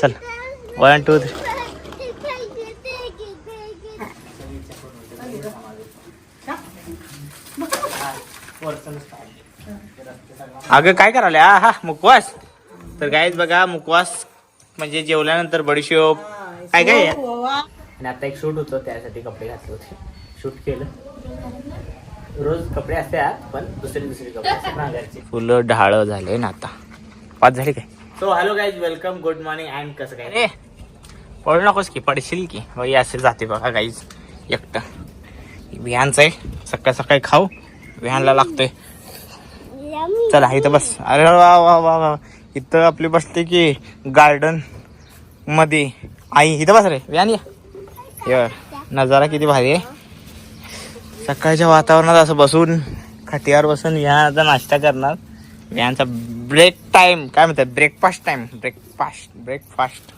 चल. One two three अगं काय करायला? हा हा मुकवास. तर काहीच बघा मुकवास म्हणजे जेवल्यानंतर बडीशोप काय काय? आणि आता एक शूट होतं त्यासाठी कपडे घातले होते. शूट केलं. रोज कपडे असतात पण दुसरे दुसरे कपडे फुलं ढाळ झाले ना आता. पाच झाले काय? So hello guys welcome good morning and कसं काय? रे पडू नकोस की पडशील की. बाई असे जाते बघा गाईज एकटं. विहानचं आहे. सकाळ सकाळी खाऊ. विहानला लागतोय. चला इथं बस. अरे वा वा वा वा इथं आपली बसते की गार्डनमध्ये. आई इथं बस रे. विहान या. नजारा किती भारी आहे. सकाळच्या वातावरणात असं बसून खटियावर बसून विहानाचा नाश्ता करणार. विहानचा ब्रेक टाइम काय म्हणतात? Breakfast time breakfast breakfast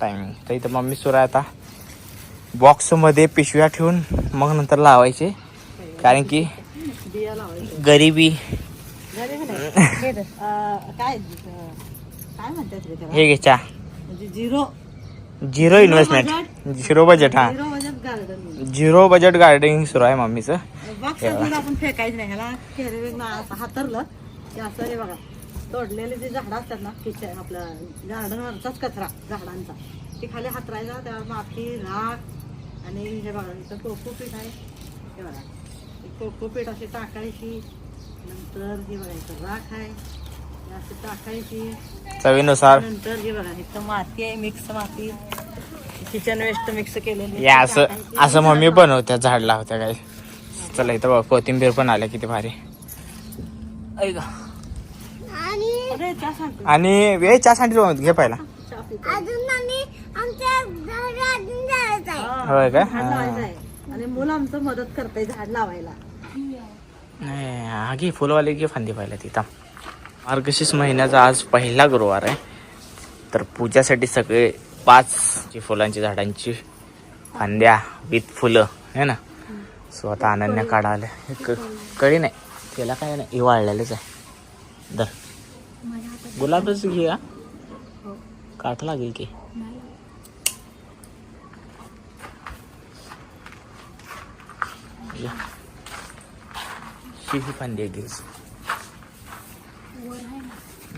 timing तर इथं मम्मी सुरू आहे आता. बॉक्समध्ये पिशव्या ठेवून मग नंतर लावायचे. कारण की गरिबी. हे घे चहा. म्हणजे zero. Zero investment zero budget हा. झिरो बजेट गार्डनिंग सुरू आहे मम्मीचं. फेकायचं नाही. हातरलं. असं रे बघा. तोडलेले जे झाडं असतात ना किचन आपलं गार्डनवरचाच कचरा झाडांचा. ते खाली हातरायचा त्यावर माती राख आणि हे बघा इथं कोकोपीठ आहे. हे बघा. कोकोपीठ अशी टाकायची. नंतर हे बघा इथं राख आहे. अशी टाकायची. चवीनुसार. नंतर हे बघा इथं माती आहे मिक्स माती. किचन वेस्ट मिक्स केलेली. असं असं मम्मी बनवत्या झाड लावत्या काय चला इथं बघ कोथिंबीर पण आल्या किती भारी. ऐक. आणि वे चहा साठी घे पहिला. होय का? झाड लावायचं आहे. आणि मुलं आमचं मदत करतंय झाड लावायला. नाही हा घे फुलवाले घे फांदी पाहिला तिथं मार्गशीर्ष महिन्याचा आज पहिला गुरुवार आहे. तर पूजासाठी सगळे पाच जी फुलांची झाडांची फांद्या विथ फुलं है ना? सो आता अनन्या काढा आल्या हे क- कळी नाही. त्याला काय नाही हे वाळलेलंच आहे. दर गुलाबच घे हा. काठ लागेल की. ही ही फांदी आहे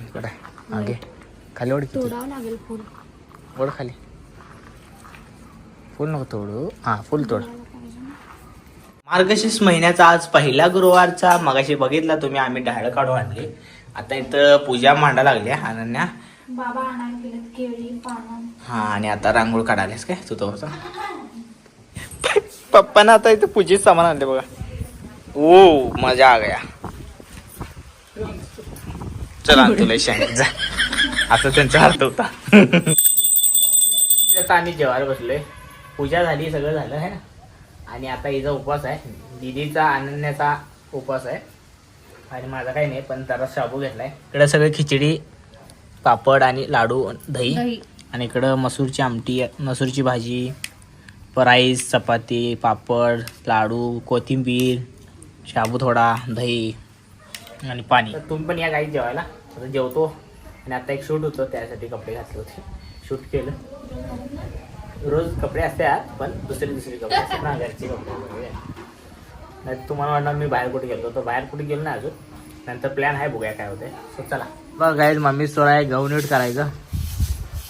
इकडे. हा, घे खाली ओढ किती? लागेल फुल. ओढ खाली. फुल नको तोडू. हा फुल तोड. मार्गशीर्ष महिन्याचा आज पहिला गुरुवारचा मगाशी बघितला तुम्ही आम्ही डाळ काढून आणली. आता इथं पूजा मांडा लागल्या अनन्या. बाबा आणायला गेलेत केळी पानं. हा आणि आता रांगोळ काढायलास काय तू तो पप्पाना आता इथं पूजेच सामान आणले बघा. ओ मजा आ गया. चला तुला शाळेत जा. आता त्यांचा अर्थ होता. आता आम्ही जेवायला बसलोय. पूजा झाली सगळं झालं आहे ना? आणि आता हिचा उपवास आहे. दिदीचा अनन्याचा उपवास आहे. आणि माझा काही नाही पण जरा शाबू घेतलाय. इकडे सगळं खिचडी पापड आणि लाडू दही. आणि इकडं मसूरची आमटी मसूरची भाजी राईस चपाती पापड लाडू कोथिंबीर शाबू थोडा दही आणि पाणी. तुम्ही पण या गाई जेवायला. आता जेवतो आणि आता एक शूट होतं त्यासाठी कपडे घातले होते. शूट केलं. रोज कपडे असतात पण दुसरे दुसरे कपडे असतात ना घरचे कपडे. नाही तुम्हाला वाटणार मी बाहेर कुठे गेलो. तर बाहेर कुठे गेलो ना अजून. नंतर प्लॅन आहे बघूया काय होते सो चला. बघ गाईज मम्मी सोळा आहे गहू नीट करायचं.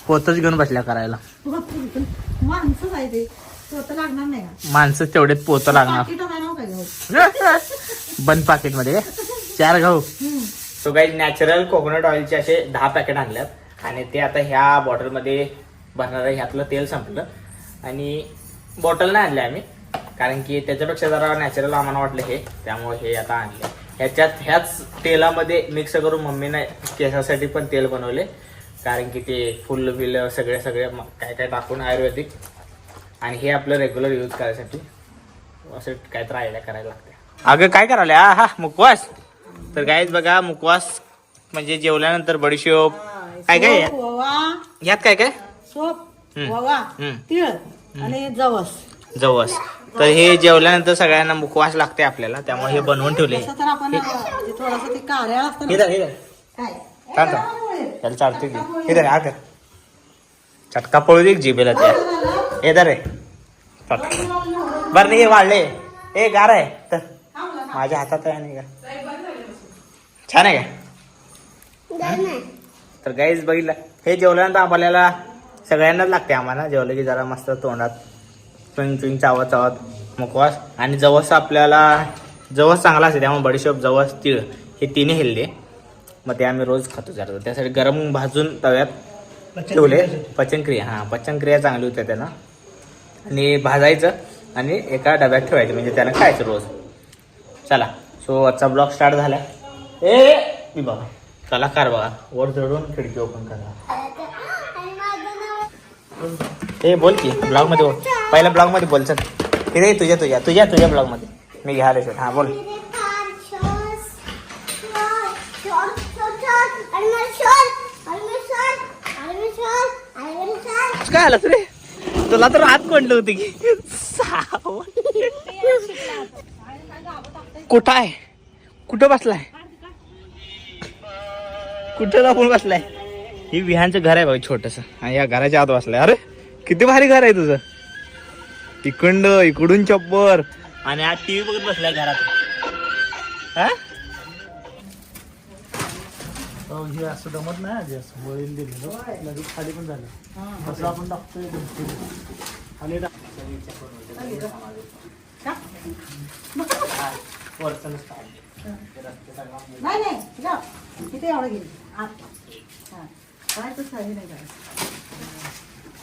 पोतच घेऊन बसल्या करायला. माणसंच आहे ते. स्वतः लागणार नाही का? माणसं तेवढेच पोतं लागणार. काय बंद पाकिटमध्ये चार गहू. सो काही नॅचरल कोकोनट ऑइलचे असे दहा पॅकेट आणल्यात. आणि ते आता ह्या बॉटलमध्ये भरणार ह्यातलं तेल संपलं. आणि बॉटल नाही आणले आम्ही. कारण की त्याच्यापेक्षा जरा नॅचरल आम्हाला वाटलं हे. त्यामुळे हे आता आणले. ह्याच्यात ह्याच तेलामध्ये मिक्स करून मम्मीने केसासाठी पण तेल बनवले. कारण की ते फुल बिल सगळे सगळे काय काय टाकून आयुर्वेदिक. आणि हे आपलं रेग्युलर यूज करायसाठी. असं काहीतरी आयडिया करायला लागते अगं काय करायला? हा मुकवास. तर काहीच बघा मुकवास म्हणजे जेवल्यानंतर बडीशोप. काय काय? यात? काय काय? सोप हम्म. हम्म. तीळ आणि जवस. जवस. तर हे जेवल्यानंतर सगळ्यांना मुकवास लागते आपल्याला त्यामुळे हे बनवून ठेवले. तसं तर आपण थोडस ते कार्याळ असतं हे ना धर, हे धर. काय? थांब थांब. त्याला चालते की. हे धर, हा कर चटका पळू दे जिबेला त्या येणार रे बरं नाही हे वाढले. ए गार आहे. तर माझ्या हातात आहे नाही का छान आहे का? तर गाईज बघितलं. हे जेवल्यानंतर आम्हाला सगळ्यांनाच लागते आम्हाला. जेवलं की जरा मस्त तोंडात चुईंग चुईंग चावत चावत मुखवास आणि जवस आपल्याला जवस चांगला असते त्यामुळे बडीशोप जवस तीळ हे तिन्ही हेल्दी मग ते आम्ही रोज खातो जरा. त्यासाठी गरम भाजून तव्यात ठेवले. पचनक्रिया हां पचनक्रिया चांगली होते त्यानं आणि भाजायचं आणि एका डब्यात ठेवायचं म्हणजे त्यानं खायचं रोज. चला सो आजचा ब्लॉग स्टार्ट झाला. ए मी बघा. कलाकार बघा. वर चढून खिडकी ओपन करा. ए बोल की ब्लॉगमध्ये बोल. पहिल्या ब्लॉगमध्ये बोल चल. इथे तुझ्या तुझ्या तुझ्या तुझ्या ब्लॉगमध्ये. मी घ्यायला शोध हा बोल. काय आलं रे? तुला तर हात कोंडलं होती की. कुठं आहे कुठं बसलाय? कुठं दाखवून बसलाय? ही विहानचं घर आहे बघ छोटस. या घराच्या आत बसलाय. अरे किती भारी घर आहे तुझं. इकडं इकडून चप्पर आणि आज टीव्ही बघत बसलाय घरात. हा? हे असं जमत नाही आधी असं वळील दिलेलं. लगेच खाली पण झालं. असं आपण टाकतोय खाली टाक.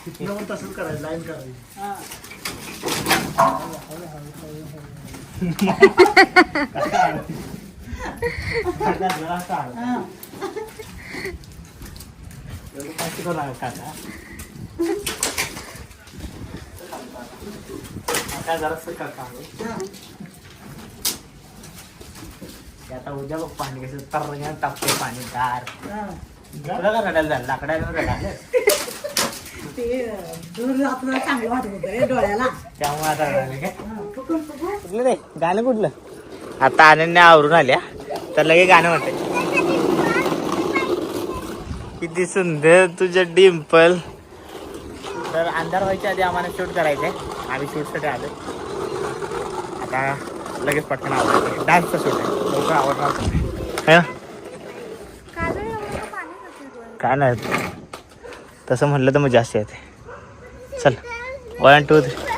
नाही नाही जा तिथे एवढं गेली आत हा काय हा हा हा उद्या बघ पाणी कसं तर टाकते पाणी गार. हा. तुला का रडायला झालं? लाकडाला रडायला ते दूर आपलं चांगलं वाटत होतं रे डोळ्याला. त्यामुळे आता रडायला काय? कुठलं रे गाणं कुठलं? आता अनन्या आवरून आल्या. तर लगे गाणं म्हणते. किती सुंदर तुझं डिम्पल तर अंधार व्हायच्या आधी आम्हाला शूट करायचंय. आम्ही शूटसाठी आलो आता लगेच पटकन आवडायचं डान्सचं शूट आहे. लवकर आवडणार है ना? काय नाही? तसं म्हटलं तर मग जास्त येते. चल. One two three